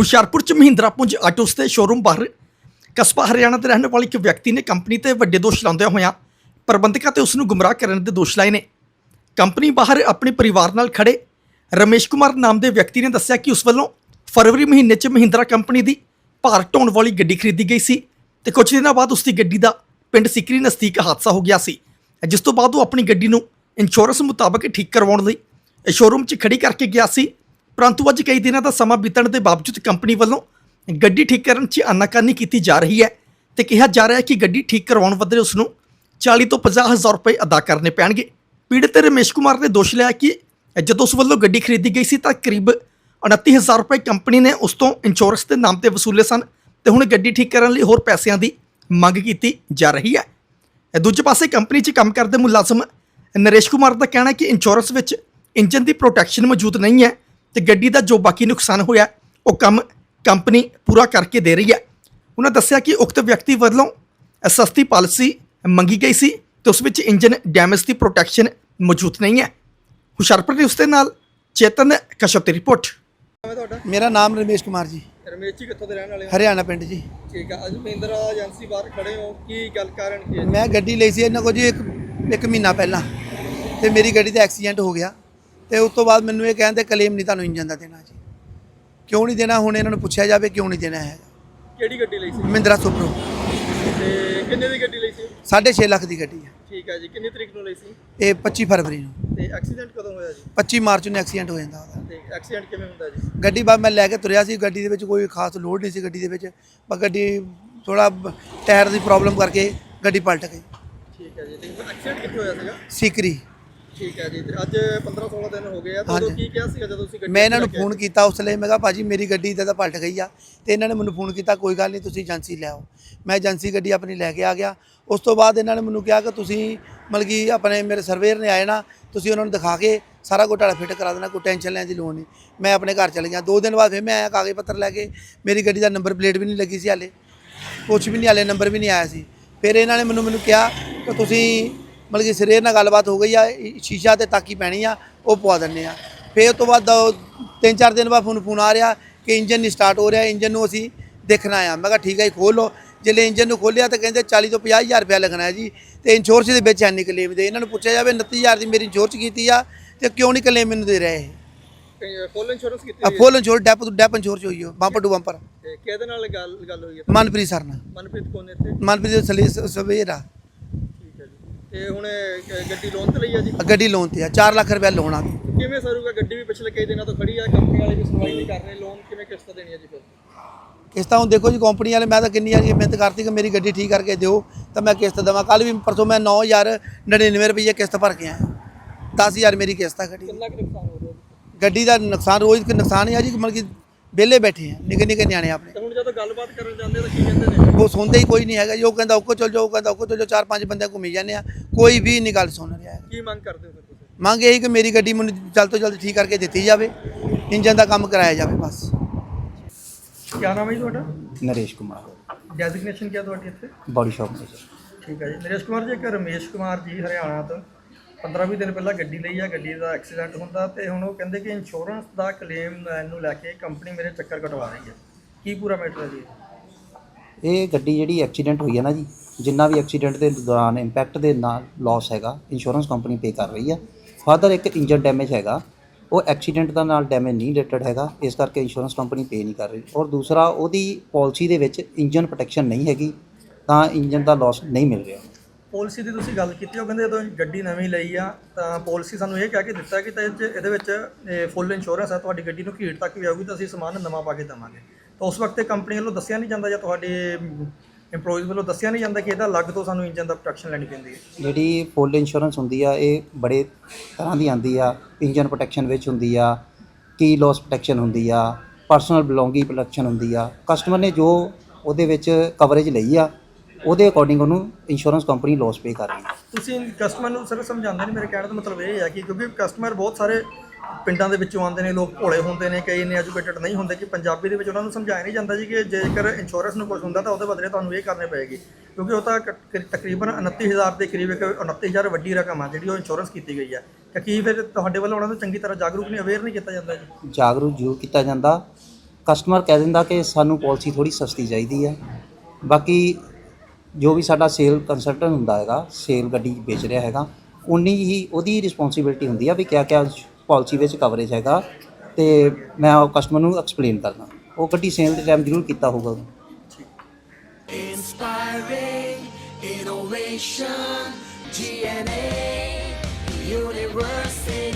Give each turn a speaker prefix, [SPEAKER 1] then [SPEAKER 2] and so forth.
[SPEAKER 1] ਹੁਸ਼ਿਆਰਪੁਰ ਚ ਮਹਿੰਦਰਾ ਪੁੰਜ ਆਟੋਸ ਦੇ ਸ਼ੋਰੂਮ ਬਾਹਰ। ਕਸਬਾ ਹਰਿਆਣਾ ਦੇ ਰਹਿਣ ਵਾਲੇ ਇੱਕ ਵਿਅਕਤੀ ਨੇ ਕੰਪਨੀ ਤੇ ਵੱਡੇ ਦੋਸ਼ ਲਾਉਂਦਿਆਂ ਹੋਇਆਂ ਪ੍ਰਬੰਧਕਾਂ ਤੇ ਉਸ ਨੂੰ ਗੁੰਮਰਾਹ ਕਰਨ ਦੇ ਦੋਸ਼ ਲਾਏ ਨੇ। ਕੰਪਨੀ ਬਾਹਰ ਆਪਣੇ ਪਰਿਵਾਰ ਨਾਲ ਖੜੇ ਰਮੇਸ਼ ਕੁਮਾਰ ਨਾਮ ਦੇ ਵਿਅਕਤੀ ਨੇ ਦੱਸਿਆ ਕਿ ਉਸ ਵੱਲੋਂ ਫਰਵਰੀ ਮਹੀਨੇ 'ਚ ਮਹਿੰਦਰਾ ਕੰਪਨੀ ਦੀ ਭਾਰ ਢੋਣ ਵਾਲੀ ਗੱਡੀ ਖਰੀਦੀ ਗਈ ਸੀ ਤੇ ਕੁਝ ਦਿਨਾਂ ਬਾਅਦ ਉਸ ਦੀ ਗੱਡੀ ਦਾ ਪਿੰਡ ਸਿਕਰੀ ਨਜ਼ਦੀਕ ਹਾਦਸਾ ਹੋ ਗਿਆ ਸੀ, ਜਿਸ ਤੋਂ ਬਾਅਦ ਉਹ ਆਪਣੀ ਗੱਡੀ ਨੂੰ ਇੰਸ਼ੋਰੈਂਸ ਮੁਤਾਬਕ ਠੀਕ ਕਰਵਾਉਣ ਲਈ ਸ਼ੋਰੂਮ 'ਚ ਖੜੀ ਕਰਕੇ ਗਿਆ ਸੀ। ਪਰੰਤੂ ਅੱਜ ਕਈ ਦਿਨਾਂ ਦਾ ਸਮਾਂ ਬੀਤਣ ਦੇ ਬਾਵਜੂਦ ਕੰਪਨੀ ਵੱਲੋਂ ਗੱਡੀ ਠੀਕ ਕਰਨ 'ਚ ਆਨਾਕਾਨੀ ਕੀਤੀ ਜਾ ਰਹੀ ਹੈ ਤੇ ਕਿਹਾ ਜਾ ਰਿਹਾ ਹੈ ਕਿ ਗੱਡੀ ਠੀਕ ਕਰਵਾਉਣ ਬਦਲੇ ਉਸ ਨੂੰ 40 ਤੋਂ 50 ਹਜ਼ਾਰ ਰੁਪਏ ਅਦਾ ਕਰਨੇ ਪੈਣਗੇ। ਪੀੜਤ ਰਮੇਸ਼ ਕੁਮਾਰ ਨੇ ਦੋਸ਼ ਲਾਇਆ ਕਿ ਜਦੋਂ ਉਸ ਵੱਲੋਂ ਗੱਡੀ ਖਰੀਦੀ ਗਈ ਸੀ ਤਾਂ ਕਰੀਬ 29000 ਰੁਪਏ ਕੰਪਨੀ ਨੇ ਉਸ ਤੋਂ ਇੰਸ਼ੋਰੈਂਸ ਦੇ ਨਾਮ ਤੇ ਵਸੂਲੇ ਸਨ ਤੇ ਹੁਣ ਗੱਡੀ ਠੀਕ ਕਰਨ ਲਈ ਹੋਰ ਪੈਸਿਆਂ ਦੀ ਮੰਗ ਕੀਤੀ ਜਾ ਰਹੀ ਹੈ। ਦੂਜੇ ਪਾਸੇ ਕੰਪਨੀ 'ਚ ਕੰਮ ਕਰਦੇ ਮੁਲਾਜ਼ਮ ਨਰੇਸ਼ ਕੁਮਾਰ ਦਾ ਕਹਿਣਾ ਹੈ ਕਿ ਇੰਸ਼ੋਰੈਂਸ ਵਿੱਚ ਇੰਜਨ ਦੀ ਪ੍ਰੋਟੈਕਸ਼ਨ ਮੌਜੂਦ ਨਹੀਂ ਹੈ ਤੇ ਗੱਡੀ ਦਾ ਜੋ ਬਾਕੀ ਨੁਕਸਾਨ ਹੋਇਆ ਉਹ ਕੰਮ ਕੰਪਨੀ ਪੂਰਾ ਕਰਕੇ ਦੇ ਰਹੀ ਹੈ। ਉਹਨਾਂ ਦੱਸਿਆ ਕਿ ਉਕਤ ਵਿਅਕਤੀ ਵੱਲੋਂ ਸਸਤੀ ਪਾਲਿਸੀ ਮੰਗੀ ਗਈ ਸੀ ਤੇ ਉਸ ਵਿੱਚ ਇੰਜਨ ਡੈਮੇਜ ਦੀ ਪ੍ਰੋਟੈਕਸ਼ਨ ਮੌਜੂਦ ਨਹੀਂ ਹੈ। ਹੁਸ਼ਿਆਰਪੁਰ ਦੇ ਉਸ ਦੇ ਨਾਲ ਚੇਤਨ ਕਸ਼ਪ ਦੀ ਰਿਪੋਰਟ।
[SPEAKER 2] ਤੁਹਾਡਾ
[SPEAKER 3] ਮੇਰਾ ਨਾਮ ਰਮੇਸ਼ ਕੁਮਾਰ ਜੀ।
[SPEAKER 2] ਰਮੇਸ਼ ਜੀ ਕਿੱਥੋਂ ਦੇ ਰਹਿਣ ਵਾਲੇ ਹੋ?
[SPEAKER 3] ਹਰਿਆਣਾ ਪਿੰਡ ਜੀ।
[SPEAKER 2] ਠੀਕ ਆ ਅੱਜ ਮਹਿੰਦਰਾ ਏਜੰਸੀ ਬਾਹਰ ਖੜੇ ਹੋ। ਕੀ ਗੱਲ ਕਾਰਨ ਕੀ ਹੈ?
[SPEAKER 3] ਮੈਂ ਗੱਡੀ ਲਈ ਸੀ ਇਹਨਾਂ ਕੋਲ ਜੀ ਇੱਕ ਇੱਕ ਮਹੀਨਾ ਪਹਿਲਾਂ। ਤੇ ਮੇਰੀ ਗੱਡੀ ਦਾ ਐਕਸੀਡੈਂਟ ਹੋ ਗਿਆ। ਤੇ ਉਸ ਤੋਂ ਬਾਅਦ ਮੈਨੂੰ ਇਹ ਕਹਿੰਦੇ ਕਲੇਮ ਨਹੀਂ ਤੁਹਾਨੂੰ ਇੰਜਨ ਦਾ ਦੇਣਾ ਜੀ। ਕਿਉਂ ਨਹੀਂ ਦੇਣਾ? ਹੁਣ ਇਹਨਾਂ ਨੂੰ ਪੁੱਛਿਆ ਜਾਵੇ ਕਿਉਂ ਨਹੀਂ ਦੇਣਾ ਹੈ
[SPEAKER 2] ਕਿਹੜੀ ਗੱਡੀ ਲਈ ਸੀ?
[SPEAKER 3] ਮਹਿੰਦਰਾ ਸੁਪਰੋ।
[SPEAKER 2] ਤੇ ਕਿੰਨੇ ਦੀ ਗੱਡੀ ਲਈ ਸੀ?
[SPEAKER 3] 6.5 ਲੱਖ ਦੀ ਗੱਡੀ ਹੈ।
[SPEAKER 2] ਠੀਕ ਹੈ ਜੀ। ਕਿੰਨੀ ਤਰੀਕ ਨੂੰ ਲਈ ਸੀ?
[SPEAKER 3] ਇਹ 25 ਫਰਵਰੀ ਨੂੰ।
[SPEAKER 2] ਤੇ ਐਕਸੀਡੈਂਟ ਕਦੋਂ ਹੋਇਆ ਜੀ?
[SPEAKER 3] 25 ਮਾਰਚ ਨੂੰ ਐਕਸੀਡੈਂਟ ਹੋ ਜਾਂਦਾ ਉਹਦਾ।
[SPEAKER 2] ਤੇ ਐਕਸੀਡੈਂਟ ਕਿਵੇਂ ਹੁੰਦਾ ਜੀ?
[SPEAKER 3] ਗੱਡੀ ਬਾਅਦ ਮੈਂ ਲੈ ਕੇ ਤੁਰਿਆ ਸੀ। ਗੱਡੀ ਦੇ ਵਿੱਚ ਕੋਈ ਖਾਸ ਲੋਡ ਨਹੀਂ ਸੀ ਗੱਡੀ ਦੇ ਵਿੱਚ। ਪਰ ਗੱਡੀ ਥੋੜਾ ਟਾਇਰ ਦੀ ਪ੍ਰੋਬਲਮ ਕਰਕੇ ਗੱਡੀ ਪਲਟ ਗਈ।
[SPEAKER 2] ਠੀਕ ਹੈ ਜੀ। ਤੇ ਐਕਸੀਡੈਂਟ ਕਿੱਥੇ ਹੋਇਆ ਸੀਗਾ?
[SPEAKER 3] ਸੀਕਰੀ।
[SPEAKER 2] ਠੀਕ ਹੈ ਜੀ ਤੇ ਅੱਜ 15 16 ਦਿਨ ਹੋ ਗਏ ਆ ਤਾਂ ਉਦੋਂ
[SPEAKER 3] ਹਾਂਜੀ।
[SPEAKER 2] ਕੀ ਕਿਹਾ ਸੀਗਾ ਜਦੋਂ ਤੁਸੀਂ ਗੱਡੀ
[SPEAKER 3] ਮੈਂ ਇਹਨਾਂ ਨੂੰ
[SPEAKER 2] ਲੈ ਕੇ
[SPEAKER 3] ਫੋਨ ਕੀਤਾ ਉਸ ਲਈ ਮੈਂ ਕਿਹਾ ਭਾਜੀ ਮੇਰੀ ਗੱਡੀ ਤਾਂ ਪਲਟ ਗਈ ਆ ਤੇ ਇਹਨਾਂ ਨੇ ਮੈਨੂੰ ਫੋਨ ਕੀਤਾ ਕੋਈ ਗੱਲ ਨਹੀਂ ਤੁਸੀਂ ਏਜੰਸੀ ਲੈ ਆਓ। ਮੈਂ ਏਜੰਸੀ ਗੱਡੀ ਆਪਣੀ ਲੈ ਕੇ ਆ ਗਿਆ। ਉਸ ਤੋਂ ਬਾਅਦ ਇਹਨਾਂ ਨੇ ਮੈਨੂੰ ਕਿਹਾ ਕਿ ਤੁਸੀਂ ਮਤਲਬ ਕਿ ਆਪਣੇ ਮੇਰੇ ਸਰਵੇਅਰ ਨੇ ਆਏ ਨਾ ਤੁਸੀਂ ਉਹਨਾਂ ਨੂੰ ਦਿਖਾ ਕੇ ਸਾਰਾ ਘੋਟਾਲਾ ਫਿੱਟ ਕਰਾ ਦੇਣਾ ਕੋਈ ਟੈਨਸ਼ਨ ਲੈਣ ਦੀ ਲੋੜ ਨਹੀਂ। ਮੈਂ ਆਪਣੇ ਘਰ ਚਲ ਗਿਆ। ਦੋ ਦਿਨ ਬਾਅਦ ਫਿਰ ਮੈਂ ਆਇਆ ਕਾਗਜ਼ ਪੱਤਰ ਲੈ ਕੇ। ਮੇਰੀ ਗੱਡੀ ਦਾ ਨੰਬਰ ਪਲੇਟ ਵੀ ਨਹੀਂ ਲੱਗੀ ਸੀ ਹਾਲੇ। ਕੁਛ ਵੀ ਨਹੀਂ ਹਾਲੇ ਨੰਬਰ ਵੀ ਨਹੀਂ ਆਇਆ ਸੀ। ਫਿਰ ਇਹਨਾਂ ਨੇ ਮੈਨੂੰ ਮੈਨੂੰ ਕਿਹਾ ਕਿ ਤੁਸੀਂ ਮਤਲਬ ਕਿ ਸਿਰੇ ਨਾਲ ਗੱਲਬਾਤ ਹੋ ਗਈ ਆ ਸ਼ੀਸ਼ਾ ਤੇ ਤਾਕੀ ਪੈਣੀ ਆ ਉਹ ਪਵਾ ਦਿੰਨੇ ਆ। ਫਿਰ ਉਸ ਤੋਂ ਬਾਅਦ ਤਿੰਨ ਚਾਰ ਦਿਨ ਬਾਅਦ ਫੋਨ ਫੋਨ ਆ ਰਿਹਾ ਕਿ ਇੰਜਨ ਨਹੀਂ ਸਟਾਰਟ ਹੋ ਰਿਹਾ ਇੰਜਨ ਨੂੰ ਅਸੀਂ ਦੇਖਣਾ ਆ। ਮੈਂ ਕਿਹਾ ਠੀਕ ਹੈ ਜੀ ਖੋਲ ਲਓ। ਜਿਹੜੇ ਇੰਜਨ ਨੂੰ ਖੋਲਿਆ ਤਾਂ ਕਹਿੰਦੇ 40 ਤੋਂ 50 ਹਜ਼ਾਰ ਰੁਪਇਆ ਲੱਗਣਾ ਹੈ ਜੀ। ਤੇ ਇੰਸ਼ੋਰੈਂਸ ਦੇ ਵਿੱਚ ਐਨੀ ਕਲੇਮ ਦੇ। ਇਹਨਾਂ ਨੂੰ ਪੁੱਛਿਆ ਜਾਵੇ 29000 ਦੀ ਮੇਰੀ ਇੰਸ਼ੋਰੈਂਸ ਕੀਤੀ ਆ ਤੇ ਕਿਉਂ ਨਹੀਂ ਕਲੇਮ ਮੈਨੂੰ ਦੇ ਰਹੇ
[SPEAKER 2] ਫੁੱਲ ਇੰਸ਼ੋਰੈਂਸ ਕੀਤੀ
[SPEAKER 3] ਆ? ਫੁੱਲ ਇੰਸ਼ੋਰ ਡੈਪ ਤੋਂ ਡੈਪ ਇੰਸ਼ੋਰ ਹੋਈ ਹੋ ਬੰਪਰ ਟੂ ਬੰਪਰ
[SPEAKER 2] ਤੇ ਕਿਹਦੇ ਨਾਲ ਗੱਲ ਗੱਲ ਹੋਈ ਹੈ
[SPEAKER 3] ਮਨਪ੍ਰੀਤ ਸਰ ਨਾਲ।
[SPEAKER 2] ਮਨਪ੍ਰੀਤ ਕੋਨ ਇੱਥੇ?
[SPEAKER 3] ਮਨਪ੍ਰੀਤ ਸਵੇਰਾ
[SPEAKER 2] ਤੇ ਹੁਣ ਇਹ ਗੱਡੀ ਲੋਨ ਤੇ ਲਈ ਆ ਜੀ?
[SPEAKER 3] ਗੱਡੀ ਲੋਨ ਤੇ ਆ 4 ਲੱਖ ਰੁਪਇਆ ਲੋਨ ਆ।
[SPEAKER 2] ਕਿਵੇਂ ਸਰੂਗਾ ਗੱਡੀ ਵੀ ਪਿਛਲੇ ਕਈ ਦਿਨਾਂ ਤੋਂ ਖੜੀ ਆ ਕੰਪਨੀ ਵਾਲੇ ਵੀ ਸੁਣਵਾਈ ਨਹੀਂ ਕਰ ਰਹੇ ਲੋਨ ਕਿਵੇਂ ਕਿਸ਼ਤ ਦੇਣੀ ਜੀ ਫਿਰ?
[SPEAKER 3] ਕਿਸ਼ਤਾਂ ਹੁਣ ਦੇਖੋ ਜੀ ਕੰਪਨੀ ਵਾਲੇ ਮੈਂ ਤਾਂ ਕਿੰਨੀ ਵਾਰੀ ਮਿਹਨਤ ਕਰਤੀ ਕਿ ਮੇਰੀ ਗੱਡੀ ਠੀਕ ਕਰਕੇ ਦਿਓ ਤਾਂ ਮੈਂ ਕਿਸ਼ਤ ਦੇਵਾਂ। ਕੱਲ ਵੀ ਪਰਸੋਂ ਮੈਂ 9099 ਰੁਪਏ ਕਿਸ਼ਤ ਭਰ ਕੇ ਆਇਆ। 10000 ਮੇਰੀ ਕਿਸ਼ਤ ਆ ਦੀ।
[SPEAKER 2] ਕਿੰਨਾ ਕੁ ਨੁਕਸਾਨ ਹੋ ਰਿਹਾ ਜੀ?
[SPEAKER 3] ਗੱਡੀ ਦਾ ਨੁਕਸਾਨ ਰੋਜ਼ ਦਾ ਨੁਕਸਾਨ ਹੀ ਆ ਜੀ ਮਤਲਬ ਕਿ ਵਿਹਲੇ ਬੈਠੇ ਆ ਨਿੱਕੇ ਨਿੱਕੇ ਨਿਆਣੇ ਆਪਣੇ।
[SPEAKER 2] ਤੇ ਹੁਣ ਜਦੋਂ ਗੱਲਬਾਤ ਕਰਨ ਜਾਂਦੇ ਤਾਂ ਕੀ ਕਹਿੰਦੇ ਨੇ?
[SPEAKER 3] ਉਹ ਸੁਣਦੇ ਹੀ ਕੋਈ ਨਹੀਂ ਹੈਗਾ ਜੀ ਉਹ ਕਹਿੰਦਾ ਉੱਕੋ ਚਲ ਜਾਓ ਉਹ ਕਹਿੰਦਾ ਉੱਕੋ ਚਲ ਜਾਓ ਚਾਰ ਪੰਜ ਬੰਦੇ ਘੁੰਮੀ ਜਾਂਦੇ ਆ ਕੋਈ ਵੀ ਨਹੀਂ ਗੱਲ ਸੁਣ ਰਿਹਾ ਹੈ
[SPEAKER 2] ਕੀ ਮੰਗ ਕਰਦੇ ਹੋ ਫਿਰ ਤੁਸੀਂ?
[SPEAKER 3] ਮੰਗ ਇਹੀ ਕਿ ਮੇਰੀ ਗੱਡੀ ਮੈਨੂੰ ਜਲਦ ਤੋਂ ਜਲਦ ਠੀਕ ਕਰਕੇ ਦਿੱਤੀ ਜਾਵੇ ਇੰਜਨ ਦਾ ਕੰਮ ਕਰਾਇਆ ਜਾਵੇ ਬਸ।
[SPEAKER 2] ਕੀ ਨਾਮ ਹੈ ਜੀ ਤੁਹਾਡਾ?
[SPEAKER 4] ਨਰੇਸ਼ ਕੁਮਾਰ।
[SPEAKER 2] ਡੈਜ਼ਿਗਨੇਸ਼ਨ ਕੀ ਹੈ ਤੁਹਾਡੀ ਇੱਥੇ?
[SPEAKER 4] ਬਾਡੀ ਸ਼ਾਪ ਮੈਨੇਜਰ
[SPEAKER 2] ਠੀਕ ਹੈ ਜੀ। ਨਰੇਸ਼ ਕੁਮਾਰ ਜੀ ਇੱਕ ਰਮੇਸ਼ ਕੁਮਾਰ ਜੀ ਹਰਿਆਣਾ ਤੋਂ। 15-20 ਦਿਨ ਪਹਿਲਾਂ ਗੱਡੀ ਲਈ ਆ, ਗੱਡੀ ਦਾ ਐਕਸੀਡੈਂਟ ਹੁੰਦਾ ਤੇ ਹੁਣ ਉਹ ਕਹਿੰਦੇ ਕਿ ਇੰਸ਼ੋਰੈਂਸ ਦਾ ਕਲੇਮ ਲੈਣ ਨੂੰ ਲੈ ਕੇ ਕੰਪਨੀ ਮੇਰੇ ਚੱਕਰ ਕਟਵਾ ਰਹੀ ਹੈ। ਕੀ ਪੂਰਾ ਮੈਟਰ ਹੈ ਜੀ
[SPEAKER 4] ਇਹ? ਗੱਡੀ ਜਿਹੜੀ ਐਕਸੀਡੈਂਟ ਹੋਈ ਹੈ ਨਾ ਜੀ, ਜਿੰਨਾ ਵੀ ਐਕਸੀਡੈਂਟ ਦੇ ਦੌਰਾਨ ਇੰਪੈਕਟ ਦੇ ਨਾਲ ਲਾਸ ਹੈਗਾ ਇੰਸ਼ੋਰੈਂਸ ਕੰਪਨੀ ਪੇ ਕਰ ਰਹੀ ਹੈ। ਫਰਦਰ ਇੱਕ ਇੰਜਨ ਡੈਮੇਜ ਹੈਗਾ, ਉਹ ਐਕਸੀਡੈਂਟ ਦਾ ਨਾਲ ਡੈਮੇਜ ਨਹੀਂ ਰਿਲੇਟਡ ਹੈਗਾ, ਇਸ ਕਰਕੇ ਇੰਸ਼ੋਰੈਂਸ ਕੰਪਨੀ ਪੇ ਨਹੀਂ ਕਰ ਰਹੀ। ਔਰ ਦੂਸਰਾ, ਉਹਦੀ ਪਾਲਿਸੀ ਦੇ ਵਿੱਚ ਇੰਜਨ ਪ੍ਰੋਟੈਕਸ਼ਨ ਨਹੀਂ ਹੈਗੀ, ਤਾਂ ਇੰਜਨ ਦਾ ਲਾਸ ਨਹੀਂ ਮਿਲ ਰਿਹਾ।
[SPEAKER 2] ਪਾਲਿਸੀ ਦੀ ਤੁਸੀਂ ਗੱਲ ਕੀਤੀ, ਉਹ ਕਹਿੰਦੇ ਜਦੋਂ ਗੱਡੀ ਨਵੀਂ ਲਈ ਆ, ਤਾਂ ਪਾਲਿਸੀ ਸਾਨੂੰ ਇਹ ਕਹਿ ਕੇ ਦਿੱਤਾ ਕਿ ਤਾਂ ਇਹ 'ਚ- ਇਹਦੇ ਵਿੱਚ ਫੁੱਲ ਇੰਸ਼ੋਰੈਂਸ ਆ, ਤੁਹਾਡੀ ਗੱਡੀ ਨੂੰ ਘੀੜ ਤੱਕ ਵੀ ਆਊਗੀ ਤਾਂ ਅਸੀਂ ਸਮਾਨ ਨਵਾਂ ਪਾ ਕੇ ਦੇਵਾਂਗੇ। ਤਾਂ ਉਸ ਵਕਤ ਕੰਪਨੀ ਵੱਲੋਂ ਦੱਸਿਆ ਨਹੀਂ ਜਾਂਦਾ ਜਾਂ ਤੁਹਾਡੇ EMPLOYEES ਵੱਲੋਂ ਦੱਸਿਆ ਨਹੀਂ ਜਾਂਦਾ ਕਿ ਇਹਦਾ ਅਲੱਗ ਤੋਂ ਸਾਨੂੰ ਇੰਜਨ ਦਾ ਪ੍ਰੋਟੈਕਸ਼ਨ ਲੈਣੀ ਪੈਂਦੀ ਹੈ?
[SPEAKER 4] ਜਿਹੜੀ ਫੁੱਲ ਇੰਸ਼ੋਰੈਂਸ ਹੁੰਦੀ ਆ, ਇਹ ਬੜੇ ਤਰ੍ਹਾਂ ਦੀ ਆਂਦੀ ਆ। ਇੰਜਨ ਪ੍ਰੋਟੈਕਸ਼ਨ ਵਿੱਚ ਹੁੰਦੀ ਆ ਕੀ ਲਾਸ ਪ੍ਰੋਟੈਕਸ਼ਨ ਹੁੰਦੀ ਆ ਪਰਸਨਲ ਬਿਲੋਂਗਿੰਗ ਪ੍ਰੋਟੈਕਸ਼ਨ ਹੁੰਦੀ ਆ। ਕਸਟਮਰ ਨੇ ਜੋ ਉਹਦੇ ਵਿੱਚ ਕਵਰੇਜ ਲਈ ਆ ਉਹਦੇ ਅਕੋਰਡਿੰਗ ਉਹਨੂੰ ਇੰਸ਼ੋਰੈਂਸ ਕੰਪਨੀ ਲਾਸ ਪੇ ਕਰ ਰਹੀ ਹੈ।
[SPEAKER 2] ਤੁਸੀਂ ਕਸਟਮਰ ਨੂੰ ਸਰ ਸਮਝਾਉਂਦੇ ਨਹੀਂ ਮੇਰੇ ਕਹਿਣ ਦਾ ਮਤਲਬ ਇਹ ਹੈ ਕਿ ਕਿਉਂਕਿ ਕਸਟਮਰ ਬਹੁਤ ਸਾਰੇ ਪਿੰਡਾਂ ਦੇ ਵਿੱਚੋਂ ਆਉਂਦੇ ਨੇ ਲੋਕ ਭੋਲੇ ਹੁੰਦੇ ਨੇ ਕਈ ਨੇ ਐਜੂਕੇਟਡ ਨਹੀਂ ਹੁੰਦੇ ਕਿ ਪੰਜਾਬੀ ਦੇ ਵਿੱਚ ਉਹਨਾਂ ਨੂੰ ਸਮਝਾਇਆ ਨਹੀਂ ਜਾਂਦਾ ਜੀ ਕਿ ਜੇਕਰ ਇੰਸ਼ੋਰੈਂਸ ਨੂੰ ਕੁਝ ਹੁੰਦਾ ਤਾਂ ਉਹਦੇ ਬਦਲੇ ਤੁਹਾਨੂੰ ਇਹ ਕਰਨੇ ਪਏਗੀ। ਕਿਉਂਕਿ ਉਹ ਤਾਂ ਤਕਰੀਬਨ 29000 ਦੇ ਕਰੀਬ ਇੱਕ 29000 ਵੱਡੀ ਰਕਮ ਆ ਜਿਹੜੀ ਉਹ ਇੰਸ਼ੋਰੈਂਸ ਕੀਤੀ ਗਈ ਹੈ ਤਾਂ ਕੀ ਫਿਰ ਤੁਹਾਡੇ ਵੱਲੋਂ ਉਹਨਾਂ ਨੂੰ ਚੰਗੀ ਤਰ੍ਹਾਂ ਜਾਗਰੂਕ ਨਹੀਂ ਅਵੇਅਰ ਨਹੀਂ ਕੀਤਾ ਜਾਂਦਾ ਜੀ?
[SPEAKER 4] ਜਾਗਰੂਕ ਜ਼ਰੂਰ ਕੀਤਾ ਜਾਂਦਾ। ਕਸਟਮਰ ਕਹਿ ਦਿੰਦਾ ਕਿ ਸਾਨੂੰ ਪਾਲਿਸੀ ਥੋੜੀ ਸਸਤੀ ਚਾਹੀਦੀ ਹੈ। ਬਾਕੀ ਜੋ ਵੀ ਸਾਡਾ ਸੇਲ ਕੰਸਲਟੈਂਟ ਹੁੰਦਾ ਹੈਗਾ ਸੇਲ ਗੱਡੀ ਵੇਚ ਰਿਹਾ ਹੈਗਾ ਉਨੀ ਹੀ ਉਹਦੀ ਰਿਸਪੌਂਸਿਬਿਲਟੀ ਹੁੰਦੀ ਆ ਵੀ ਕਿਆ ਕਿਆ ਪਾਲਿਸੀ ਵਿੱਚ ਕਵਰੇਜ ਹੈਗਾ ਤੇ ਮੈਂ ਉਹ ਕਸਟਮਰ ਨੂੰ ਐਕਸਪਲੇਨ ਕਰਦਾ ਉਹ ਗੱਡੀ ਸੇਲ ਦੇ ਟਾਈਮ ਜ਼ਰੂਰ ਕੀਤਾ ਹੋਊਗਾ
[SPEAKER 5] Inspiring innovation, GNA University.